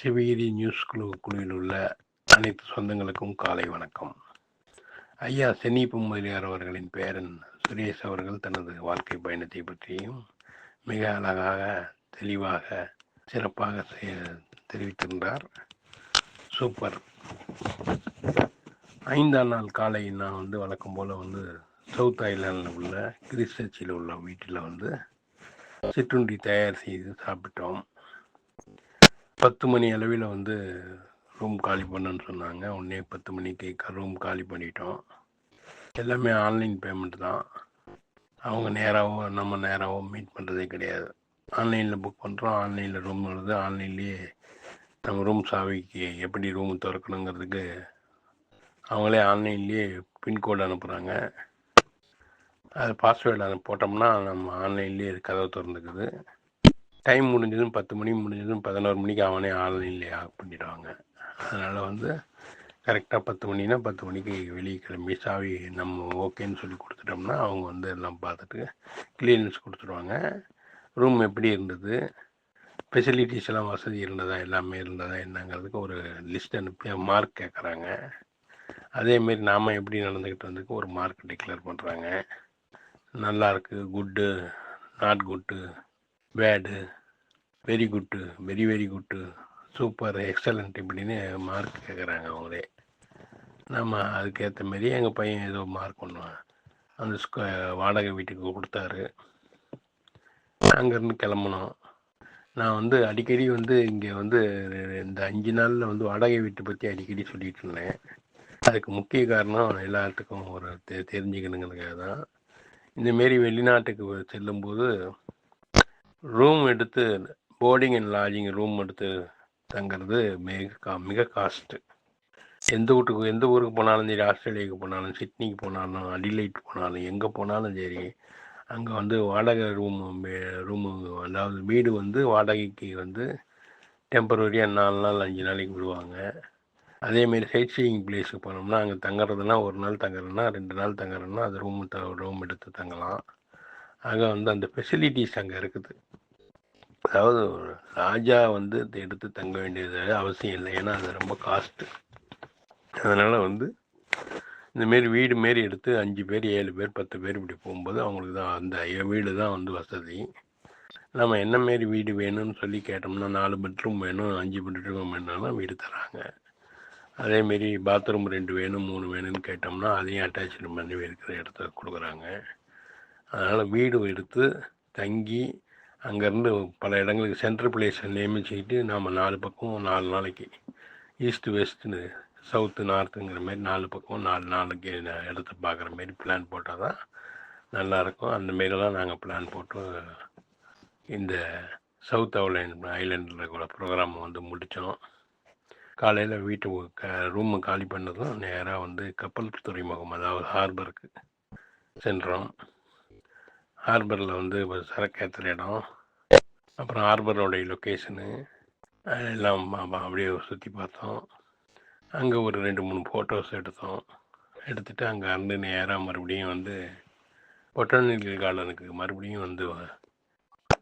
Sivagiri news குழு குழுவில் உள்ள அனைத்து சொந்தங்களுக்கும் காலை வணக்கம். ஐயா சென்னிப்பு முதலியார் அவர்களின் பேரன் சுரேஷ் அவர்கள் தனது வாழ்க்கை பயணத்தை பற்றியும் மிக அழகாக தெளிவாக சிறப்பாக தெரிவித்திருந்தார். சூப்பர். ஐந்தாம் நாள் காலை நான் வந்து வழக்கம் போல் வந்து சவுத் ஐலாண்டில் உள்ள கிறிஸ்டச்சியில் உள்ள வீட்டில் வந்து சிற்றுண்டி தயார் செய்து சாப்பிட்டோம். பத்து மணி அளவில் வந்து ரூம் காலி பண்ணுன்னு சொன்னாங்க. உடனே பத்து மணிக்கு ரூம் காலி பண்ணிட்டோம். எல்லாமே ஆன்லைன் பேமெண்ட் தான். அவங்க நேராகவோ நம்ம நேராகவோ மீட் பண்ணுறதே கிடையாது. ஆன்லைனில் புக் பண்ணுறோம் ஆன்லைனில் ரூம் வருது. ஆன்லைன்லேயே நம்ம ரூம் சாவிக்கு எப்படி ரூம் திறக்கணுங்கிறதுக்கு அவங்களே ஆன்லைன்லேயே பின்கோடு அனுப்புகிறாங்க அது பாஸ்வேர்டு அதை போட்டோம்னா நம்ம ஆன்லைன்லேயே கதவை திறந்துக்குது. டைம் முடிஞ்சதும் பத்து மணி முடிஞ்சதும் பதினோரு மணிக்கு அவனே ஆன்லைன்லேயே ஆஃப் பண்ணிடுவாங்க. அதனால் வந்து கரெக்டாக பத்து மணினா பத்து மணிக்கு வெளியே கிளம்பி சாவி நம்ம ஓகேன்னு சொல்லி கொடுத்துட்டோம்னா அவங்க வந்து எல்லாம் பார்த்துட்டு கிளியரன்ஸ் கொடுத்துருவாங்க. ரூம் எப்படி இருந்தது? ஃபெசிலிட்டிஸ் எல்லாம் வசதி இருந்ததா? எல்லாமே இருந்ததா? என்னங்கிறதுக்கு ஒரு லிஸ்ட் அனுப்பி மார்க் கேட்குறாங்க. அதேமாரி நாம் எப்படி நடந்துக்கிட்டு வந்ததுக்கு ஒரு மார்க் டிக்ளேர் பண்ணுறாங்க நல்லா இருக்குது good not good bad very good very very good super excellent இப்படின்னு மார்க் கேட்குறாங்க அவங்களே. நம்ம அதுக்கேற்ற மாரி எங்கள் பையன் ஏதோ மார்க் பண்ணுவான். அந்த ஸ்கொ வாடகை வீட்டுக்கு கொடுத்தாரு. அங்கேருந்து கிளம்புனோம். நான் வந்து அடிக்கடி வந்து இங்கே வந்து இந்த அஞ்சு நாளில் வந்து வாடகை வீட்டை பற்றி அடிக்கடி சொல்லிட்டு இருந்தேன். அதுக்கு முக்கிய காரணம் எல்லாத்துக்கும் ஒரு தெ தெரிஞ்சுக்கணுங்கிறதுக்காக தான். இந்தமாரி வெளிநாட்டுக்கு செல்லும்போது ரூம் எடுத்து போர்டிங் அண்ட் லாட்ஜிங் ரூம் எடுத்து தங்குறது மிக கா- மிக காஸ்ட்டு எந்த வீட்டுக்கு எந்த ஊருக்கு போனாலும் சரி ஆஸ்திரேலியாவுக்கு போனாலும் சிட்னிக்கு போனாலும் அடிலைட் போனாலும் எங்கே போனாலும் சரி அங்கே வந்து வாடகை ரூம் ரூமு அதாவது வீடு வந்து வாடகைக்கு வந்து டெம்பரரியாக நாலு நாள் அஞ்சு நாளைக்கு விடுவாங்க. அதேமாரி சைட் சீயிங் பிளேஸுக்கு போனோம்னா அங்கே தங்குறதுனா ஒரு நாள் தங்குறதுனா ரெண்டு நாள் தங்குறதுனா அது ரூம் த ரூம் எடுத்து தங்கலாம். ஆக வந்து அந்த ஃபெசிலிட்டிஸ் அங்கே இருக்குது. அதாவது ஒரு ராஜா வந்து இதை எடுத்து தங்க வேண்டியது அவசியம் இல்லை. ஏன்னா அது ரொம்ப காஸ்ட்டு அதனால் வந்து இந்தமாரி வீடு மாரி எடுத்து அஞ்சு பேர் ஏழு பேர் பத்து பேர் இப்படி போகும்போது அவங்களுக்கு தான் அந்த வீடு தான் வந்து வசதி. நம்ம என்ன மாரி வீடு வேணும்னு சொல்லி கேட்டோம்னா நாலு பெட்ரூம் வேணும் அஞ்சு பெட்ரூம் வேணும்னாலும் வீடு தராங்க. அதேமாரி பாத்ரூம் ரெண்டு வேணும் மூணு வேணும்னு கேட்டோம்னா அதையும் அட்டாச்சு பண்ணி இருக்கிற இடத்த கொடுக்குறாங்க. அதனால் வீடு எடுத்து தங்கி அங்கேருந்து பல இடங்களுக்கு சென்ட்ரல் பிளேஸை நியமிச்சுக்கிட்டு நாம் நாலு பக்கம் நாலு நாளைக்கு ஈஸ்ட் வெஸ்ட்டுன்னு சவுத்து நார்த்துங்கிற மாதிரி நாலு பக்கம் நாலு நாளைக்கு ந- இடத்த பார்க்குற மாரி பிளான் போட்டால் தான் நல்லாயிருக்கும் அந்த மாரிலாம் நாங்கள் பிளான் போட்டு இந்த சவுத் ஐலாண்ட் ஐலண்டில் கூட ப்ரோக்ராம் வந்து முடித்தோம் காலையில் வீட்டு க ரூமு காலி பண்ணதும் நேராக வந்து கப்பல் துறைமுகம் அதாவது ஹார்பருக்கு சென்றோம். ஹார்பரில் வந்து ஒரு சரக்கு ஏற்றுற இடம். அப்புறம் ஹார்பரோடைய லொக்கேஷனு எல்லாம் அப்படியே சுற்றி பார்த்தோம். அங்கே ஒரு ரெண்டு மூணு ஃபோட்டோஸ் எடுத்தோம். எடுத்துகிட்டு அங்கே இருந்து நேராக மறுபடியும் வந்து பொட்டானிக்கல் கார்டனுக்கு மறுபடியும் வந்து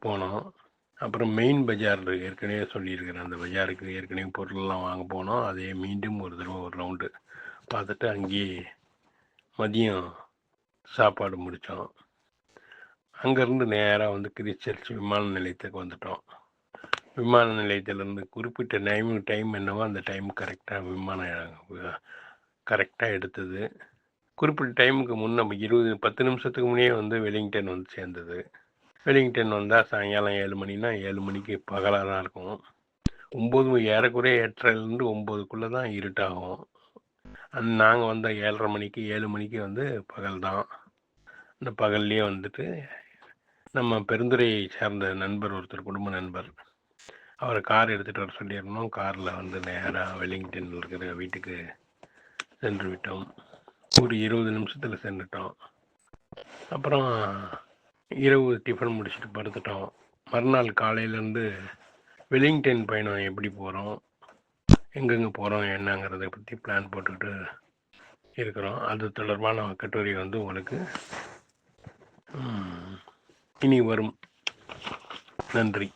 போனோம். அப்புறம் மெயின் பஜார் ஏற்கனவே சொல்லியிருக்கிறேன் அந்த பஜாருக்கு ஏற்கனவே பொருளெல்லாம் வாங்க போனோம். அதே மீண்டும் ஒரு தடவை ஒரு ரவுண்டு பார்த்துட்டு அங்கேயே மதியம் சாப்பாடு முடித்தோம் அங்கேருந்து நேராக வந்து கிறிஸ்டர்ச் விமான நிலையத்துக்கு வந்துட்டோம். விமான நிலையத்திலேருந்து குறிப்பிட்ட டைம் டைம் என்னவோ அந்த டைம் கரெக்டாக விமானம் கரெக்டாக எடுத்தது. குறிப்பிட்ட டைமுக்கு முன்ன இருபது பத்து நிமிஷத்துக்கு முன்னே வந்து வெலிங்டன் வந்து சேர்ந்தது. வெலிங்டன் வந்தால் சாயங்காலம் ஏழு மணினா ஏழு மணிக்கு பகலாக தான் இருக்கும். ஒம்பது மணி ஏறக்குறைய எட்டரைலேருந்து ஒம்போதுக்குள்ளே தான் இருட்டாகும். அந் நாங்கள் வந்த ஏழரை மணிக்கு ஏழு மணிக்கு வந்து பகல் தான் அந்த பகல்லையே வந்துட்டு நம்ம பெருந்துறையை சேர்ந்த நண்பர் ஒருத்தர் குடும்ப நண்பர். அவர் கார் எடுத்துகிட்டு வர சொல்லியிருந்தோம். காரில் வந்து நேராக வெலிங்டனில் இருக்கிற வீட்டுக்கு சென்று விட்டோம். ஒரு இருபது நிமிஷத்தில் சென்றுட்டோம். அப்புறம் இரவு டிஃபன் முடிச்சுட்டு படுத்துட்டோம். மறுநாள் காலையிலேருந்து வெலிங்டன் பயணம் எப்படி போகிறோம் எங்கெங்கே போகிறோம் என்னங்கிறத பற்றி பிளான் போட்டுக்கிட்டு இருக்கிறோம். அது தொடர்பான கட்டுரை வந்து உங்களுக்கு ம், இனி வரும். நன்றி.